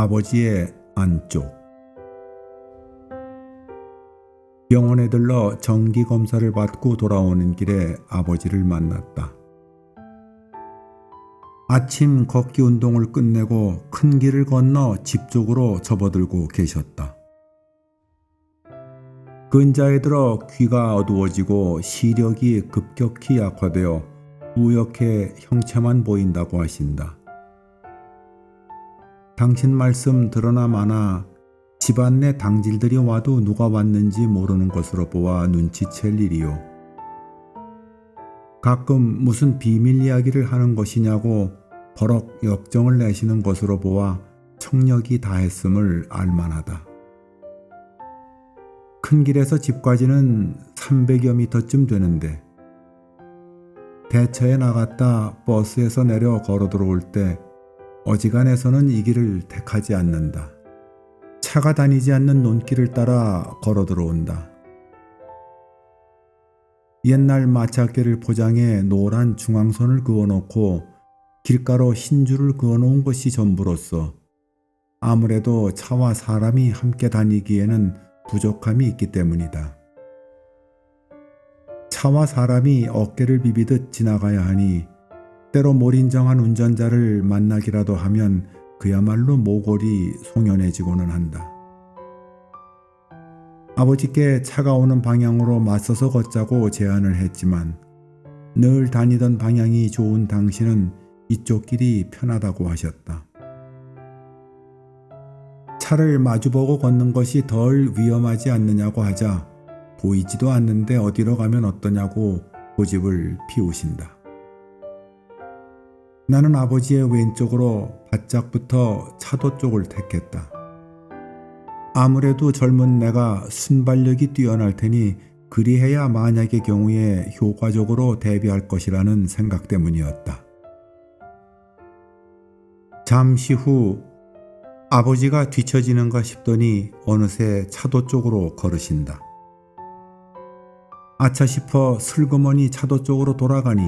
아버지의 안쪽 병원에 들러 정기 검사를 받고 돌아오는 길에 아버지를 만났다. 아침 걷기 운동을 끝내고 큰 길을 건너 집 쪽으로 접어들고 계셨다. 근자에 들어 귀가 어두워지고 시력이 급격히 약화되어 우역해 형체만 보인다고 하신다. 당신 말씀 들어나 마나 집안 내 당질들이 와도 누가 왔는지 모르는 것으로 보아 눈치챌 일이요. 가끔 무슨 비밀 이야기를 하는 것이냐고 버럭 역정을 내시는 것으로 보아 청력이 다했음을 알만하다. 큰 길에서 집까지는 300여 미터쯤 되는데 대처에 나갔다 버스에서 내려 걸어 들어올 때 어지간해서는 이 길을 택하지 않는다. 차가 다니지 않는 논길을 따라 걸어 들어온다. 옛날 마차개를 포장해 노란 중앙선을 그어놓고 길가로 흰 줄을 그어놓은 것이 전부로서 아무래도 차와 사람이 함께 다니기에는 부족함이 있기 때문이다. 차와 사람이 어깨를 비비듯 지나가야 하니 때로 몰인정한 운전자를 만나기라도 하면 그야말로 모골이 송연해지고는 한다. 아버지께 차가 오는 방향으로 맞서서 걷자고 제안을 했지만 늘 다니던 방향이 좋은 당신은 이쪽 길이 편하다고 하셨다. 차를 마주보고 걷는 것이 덜 위험하지 않느냐고 하자 보이지도 않는데 어디로 가면 어떠냐고 고집을 피우신다. 나는 아버지의 왼쪽으로 바짝부터 차도 쪽을 택했다. 아무래도 젊은 내가 순발력이 뛰어날 테니 그리해야 만약의 경우에 효과적으로 대비할 것이라는 생각 때문이었다. 잠시 후 아버지가 뒤처지는가 싶더니 어느새 차도 쪽으로 걸으신다. 아차 싶어 슬그머니 차도 쪽으로 돌아가니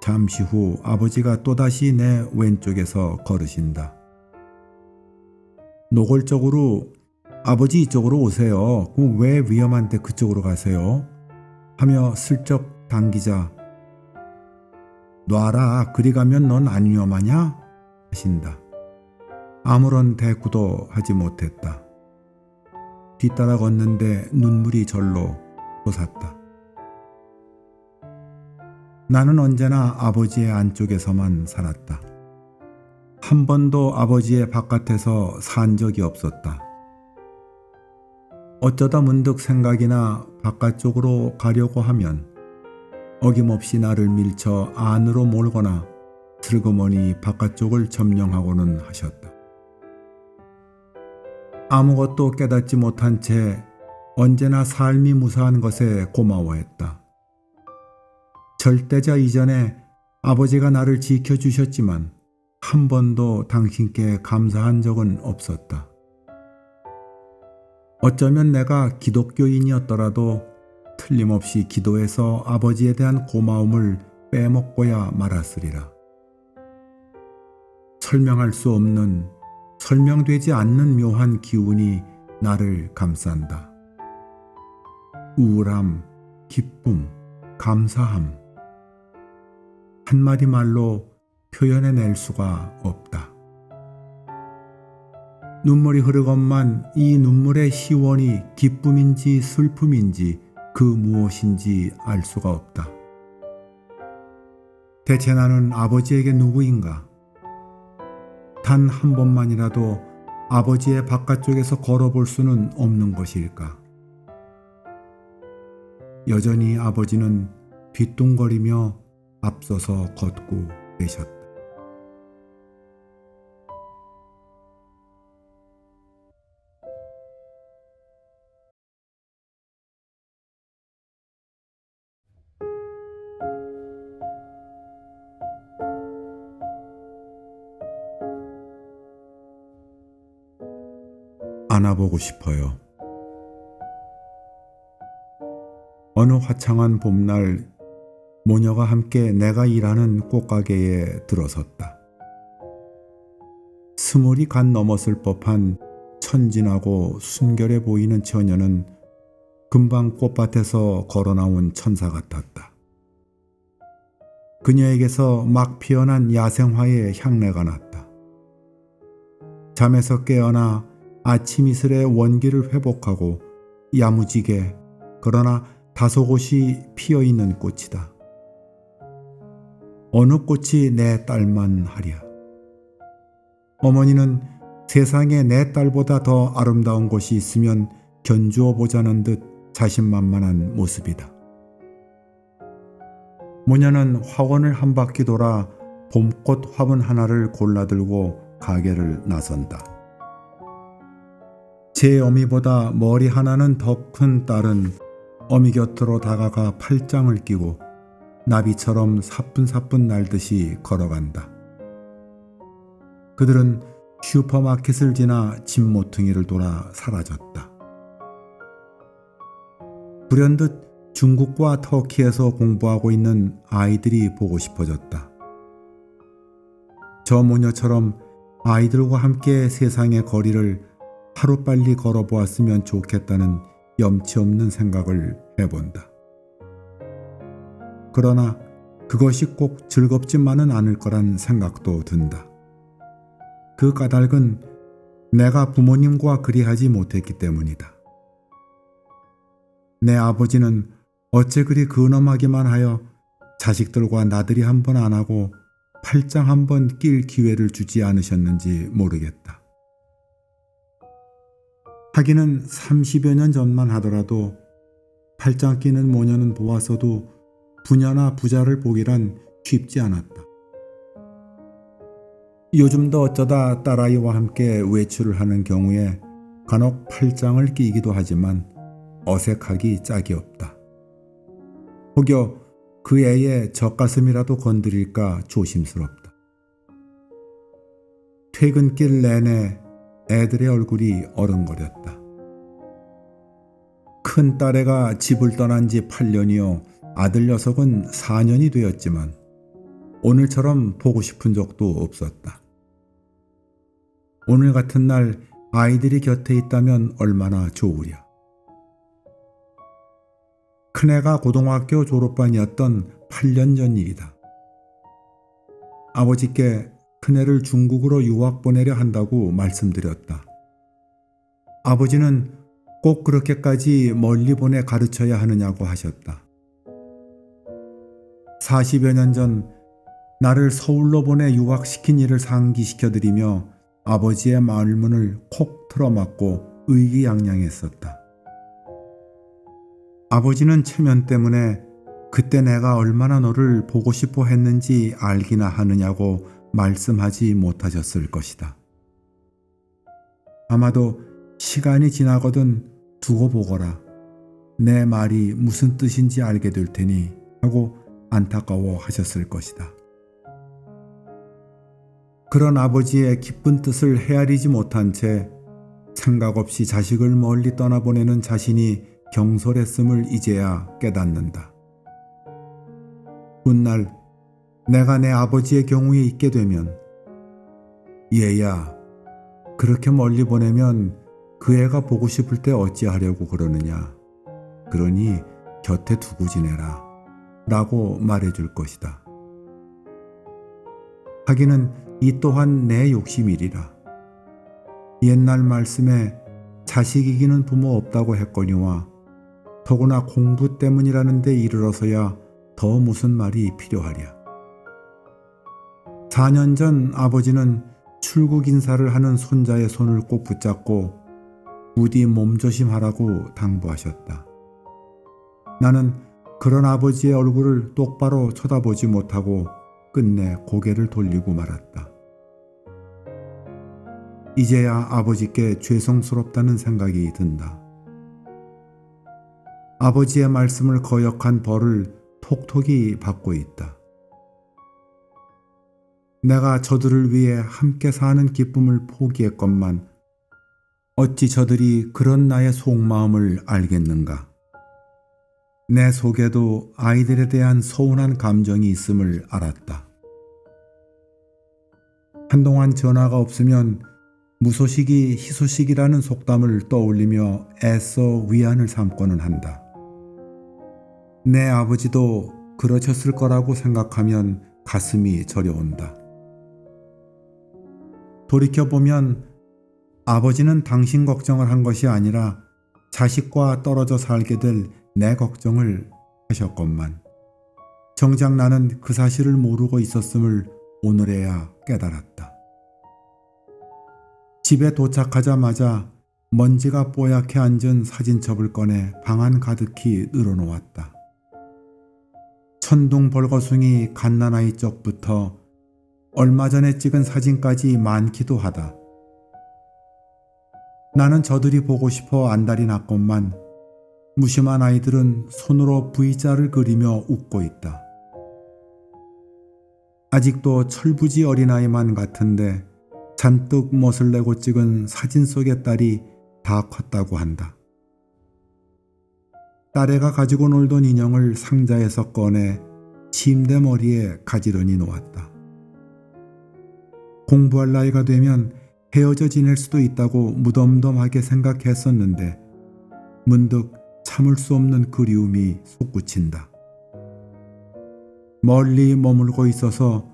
잠시 후 아버지가 또다시 내 왼쪽에서 걸으신다. 노골적으로 아버지 이쪽으로 오세요. 왜 위험한데 그쪽으로 가세요? 하며 슬쩍 당기자 놔라 그리 가면 넌 안 위험하냐? 하신다. 아무런 대꾸도 하지 못했다. 뒤따라 걷는데 눈물이 절로 솟았다. 나는 언제나 아버지의 안쪽에서만 살았다. 한 번도 아버지의 바깥에서 산 적이 없었다. 어쩌다 문득 생각이나 바깥쪽으로 가려고 하면 어김없이 나를 밀쳐 안으로 몰거나 슬그머니 바깥쪽을 점령하고는 하셨다. 아무것도 깨닫지 못한 채 언제나 삶이 무사한 것에 고마워했다. 절대자 이전에 아버지가 나를 지켜주셨지만 한 번도 당신께 감사한 적은 없었다. 어쩌면 내가 기독교인이었더라도 틀림없이 기도해서 아버지에 대한 고마움을 빼먹고야 말았으리라. 설명할 수 없는, 설명되지 않는 묘한 기운이 나를 감싼다. 우울함, 기쁨, 감사함, 한마디 말로 표현해낼 수가 없다. 눈물이 흐르건만 이 눈물의 시원이 기쁨인지 슬픔인지 그 무엇인지 알 수가 없다. 대체 나는 아버지에게 누구인가? 단 한 번만이라도 아버지의 바깥쪽에서 걸어볼 수는 없는 것일까? 여전히 아버지는 뒤뚱거리며 앞서서 걷고 계셨다. 안아보고 싶어요. 어느 화창한 봄날 모녀가 함께 내가 일하는 꽃가게에 들어섰다. 스물이 간 넘었을 법한 천진하고 순결해 보이는 처녀는 금방 꽃밭에서 걸어 나온 천사 같았다. 그녀에게서 막 피어난 야생화의 향내가 났다. 잠에서 깨어나 아침 이슬의 원기를 회복하고 야무지게 그러나 다소곳이 피어 있는 꽃이다. 어느 꽃이 내 딸만 하랴. 어머니는 세상에 내 딸보다 더 아름다운 곳이 있으면 견주어 보자는 듯 자신만만한 모습이다. 모녀는 화원을 한 바퀴 돌아 봄꽃 화분 하나를 골라들고 가게를 나선다. 제 어미보다 머리 하나는 더 큰 딸은 어미 곁으로 다가가 팔짱을 끼고 나비처럼 사뿐사뿐 날듯이 걸어간다. 그들은 슈퍼마켓을 지나 집 모퉁이를 돌아 사라졌다. 불현듯 중국과 터키에서 공부하고 있는 아이들이 보고 싶어졌다. 저 모녀처럼 아이들과 함께 세상의 거리를 하루빨리 걸어보았으면 좋겠다는 염치 없는 생각을 해본다. 그러나 그것이 꼭 즐겁지만은 않을 거란 생각도 든다. 그 까닭은 내가 부모님과 그리하지 못했기 때문이다. 내 아버지는 어째 그리 근엄하기만 하여 자식들과 나들이 한 번 안 하고 팔짱 한 번 낄 기회를 주지 않으셨는지 모르겠다. 하기는 30여 년 전만 하더라도 팔짱 끼는 모녀는 보았어도 부녀나 부자를 보기란 쉽지 않았다. 요즘도 어쩌다 딸아이와 함께 외출을 하는 경우에 간혹 팔짱을 끼기도 하지만 어색하기 짝이 없다. 혹여 그 애의 젖가슴이라도 건드릴까 조심스럽다. 퇴근길 내내 애들의 얼굴이 어른거렸다. 큰 딸애가 집을 떠난 지 8년이요. 아들 녀석은 4년이 되었지만 오늘처럼 보고 싶은 적도 없었다. 오늘 같은 날 아이들이 곁에 있다면 얼마나 좋으랴. 큰애가 고등학교 졸업반이었던 8년 전 일이다. 아버지께 큰애를 중국으로 유학 보내려 한다고 말씀드렸다. 아버지는 꼭 그렇게까지 멀리 보내 가르쳐야 하느냐고 하셨다. 40여 년 전 나를 서울로 보내 유학시킨 일을 상기시켜 드리며 아버지의 마을문을 콕 틀어막고 의기양양했었다. 아버지는 체면 때문에 그때 내가 얼마나 너를 보고 싶어 했는지 알기나 하느냐고 말씀하지 못하셨을 것이다. 아마도 시간이 지나거든 두고 보거라. 내 말이 무슨 뜻인지 알게 될 테니 하고 안타까워 하셨을 것이다. 그런 아버지의 기쁜 뜻을 헤아리지 못한 채 생각 없이 자식을 멀리 떠나보내는 자신이 경솔했음을 이제야 깨닫는다. 훗날 내가 내 아버지의 경우에 있게 되면 얘야 그렇게 멀리 보내면 그 애가 보고 싶을 때 어찌하려고 그러느냐. 그러니 곁에 두고 지내라. 라고 말해줄 것이다. 하기는 이 또한 내 욕심이리라. 옛날 말씀에 자식 이기는 부모 없다고 했거니와 더구나 공부 때문이라는 데 이르러서야 더 무슨 말이 필요하랴. 4년 전 아버지는 출국 인사를 하는 손자의 손을 꼭 붙잡고 부디 몸조심하라고 당부하셨다. 나는 그런 아버지의 얼굴을 똑바로 쳐다보지 못하고 끝내 고개를 돌리고 말았다. 이제야 아버지께 죄송스럽다는 생각이 든다. 아버지의 말씀을 거역한 벌을 톡톡히 받고 있다. 내가 저들을 위해 함께 사는 기쁨을 포기했건만 어찌 저들이 그런 나의 속마음을 알겠는가? 내 속에도 아이들에 대한 서운한 감정이 있음을 알았다. 한동안 전화가 없으면 무소식이 희소식이라는 속담을 떠올리며 애써 위안을 삼고는 한다. 내 아버지도 그러셨을 거라고 생각하면 가슴이 저려온다. 돌이켜보면 아버지는 당신 걱정을 한 것이 아니라 자식과 떨어져 살게 될 내 걱정을 하셨건만 정작 나는 그 사실을 모르고 있었음을 오늘에야 깨달았다. 집에 도착하자마자 먼지가 뽀얗게 앉은 사진첩을 꺼내 방 안 가득히 늘어놓았다. 천둥 벌거숭이 갓난아이 쪽부터 얼마 전에 찍은 사진까지 많기도 하다. 나는 저들이 보고 싶어 안달이 났건만 무심한 아이들은 손으로 V자를 그리며 웃고 있다. 아직도 철부지 어린아이만 같은데 잔뜩 멋을 내고 찍은 사진 속의 딸이 다 컸다고 한다. 딸애가 가지고 놀던 인형을 상자에서 꺼내 침대 머리에 가지런히 놓았다. 공부할 나이가 되면 헤어져 지낼 수도 있다고 무덤덤하게 생각했었는데 문득 참을 수 없는 그리움이 솟구친다. 멀리 머물고 있어서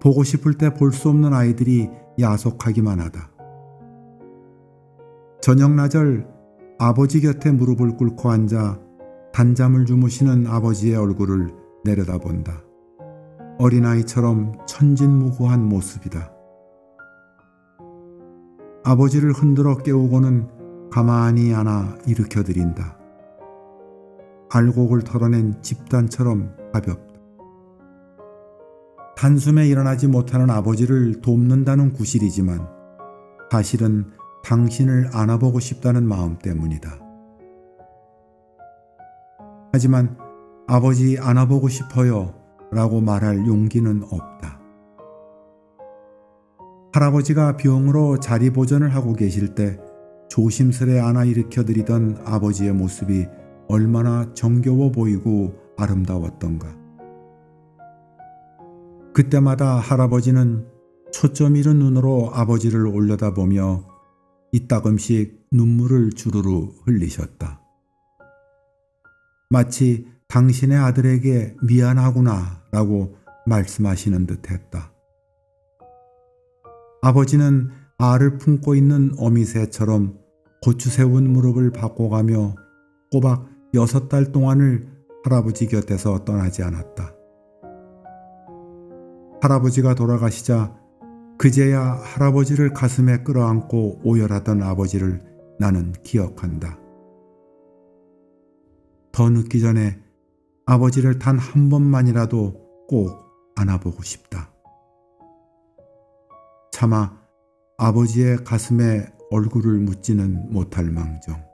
보고 싶을 때 볼 수 없는 아이들이 야속하기만 하다. 저녁 나절 아버지 곁에 무릎을 꿇고 앉아 단잠을 주무시는 아버지의 얼굴을 내려다본다. 어린아이처럼 천진무구한 모습이다. 아버지를 흔들어 깨우고는 가만히 안아 일으켜드린다. 알곡을 털어낸 집단처럼 가볍다. 단숨에 일어나지 못하는 아버지를 돕는다는 구실이지만 사실은 당신을 안아보고 싶다는 마음 때문이다. 하지만 아버지 안아보고 싶어요 라고 말할 용기는 없다. 할아버지가 병으로 자리 보전을 하고 계실 때 조심스레 안아 일으켜드리던 아버지의 모습이 얼마나 정겨워 보이고 아름다웠던가. 그때마다 할아버지는 초점 잃은 눈으로 아버지를 올려다보며 이따금씩 눈물을 주르르 흘리셨다. 마치 당신의 아들에게 미안하구나 라고 말씀하시는 듯 했다. 아버지는 알을 품고 있는 어미새처럼 고추 세운 무릎을 바꿔가며 꼬박 여섯 달 동안을 할아버지 곁에서 떠나지 않았다. 할아버지가 돌아가시자 그제야 할아버지를 가슴에 끌어안고 오열하던 아버지를 나는 기억한다. 더 늦기 전에 아버지를 단 한 번만이라도 꼭 안아보고 싶다. 차마 아버지의 가슴에 얼굴을 묻지는 못할 망정.